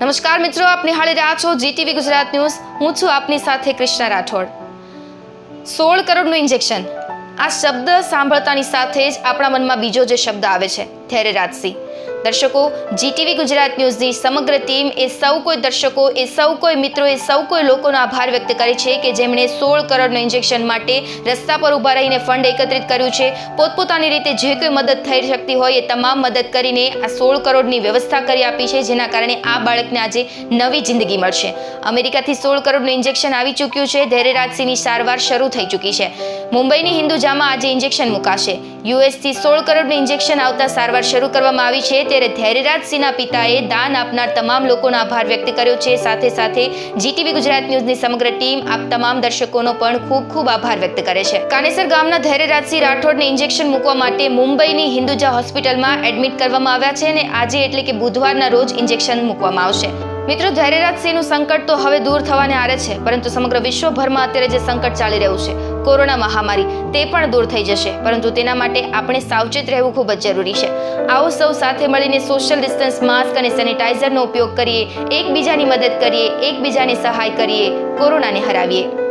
નમસ્કાર મિત્રો, આપ નિહાળી રહ્યા છો જીટીવી ગુજરાત ન્યૂઝ. હું છું આપની સાથે કૃષ્ણા રાઠોડ. સોળ કરોડનું ઇન્જેક્શન. આ શબ્દ સાંભળતાની સાથે જ આપણા મનમાં બીજો જે શબ્દ આવે છે થેરેરાજસિંહ દર્શકો જીટીવી ગુજરાત ન્યૂઝની સમગ્ર ટીમ એ સૌ કોઈ દર્શકો, એ સૌ કોઈ મિત્રો, એ સૌ કોઈ લોકોનો આભાર વ્યક્ત કરે છે કે જેમણે સોળ કરોડનું ઇન્જેક્શન માટે રસ્તા પર ઊભા રહીને ફંડ એકત્રિત કર્યું છે. પોતપોતાની રીતે જે કોઈ મદદ થઈ શકતી હોય એ તમામ મદદ કરીને આ સોળ કરોડની વ્યવસ્થા કરી આપી છે, જેના કારણે આ બાળકને આજે નવી જિંદગી મળશે. અમેરિકાથી સોળ કરોડનું ઇન્જેક્શન આવી ચૂક્યું છે ધૈર્યરાજસિંહની સારવાર શરૂ થઈ ચૂકી છે. મુંબઈની હિન્દુજામાં આજે ઇન્જેક્શન મુકાશે. યુએસથી સોળ કરોડનું ઇન્જેક્શન આવતા સારવાર શરૂ કરવામાં આવી છે ત્યારે ધૈર્યરાજસિંહના પિતાએ દાન આપનાર તમામ લોકોનો આભાર વ્યક્ત કર્યો છે. સાથે સાથે જીટીવી ગુજરાત ન્યૂઝની સમગ્ર ટીમ આપ તમામ દર્શકોનો પણ ખૂબ ખૂબ આભાર વ્યક્ત કરે છે. કાનેસર ગામના ધૈર્યરાજસિંહ રાઠોડને ઇન્જેક્શન મૂકવા માટે મુંબઈની હિન્દુજા હોસ્પિટલમાં એડમિટ કરવામાં આવ્યા છે અને આજે એટલે કે બુધવારના રોજ ઇન્જેક્શન મૂકવામાં આવશે. મિત્રો ધૈર્યરાજસિંહનું સંકટ તો હવે દૂર થવાને આરે છે, પરંતુ સમગ્ર વિશ્વભરમાં અત્યારે જે સંકટ ચાલી રહ્યું છે, કોરોના મહામારી, તે પણ દૂર થઈ જશે. પરંતુ તેના માટે આપણે સાવચેત રહેવું ખૂબ જ જરૂરી છે. આવો સૌ સાથે મળીને સોશિયલ ડિસ્ટન્સ માસ્ક અને સેનિટાઈઝરનો ઉપયોગ કરીએ, એકબીજાની મદદ કરીએ, એકબીજાની સહાય કરીએ, કોરોનાને હરાવીએ.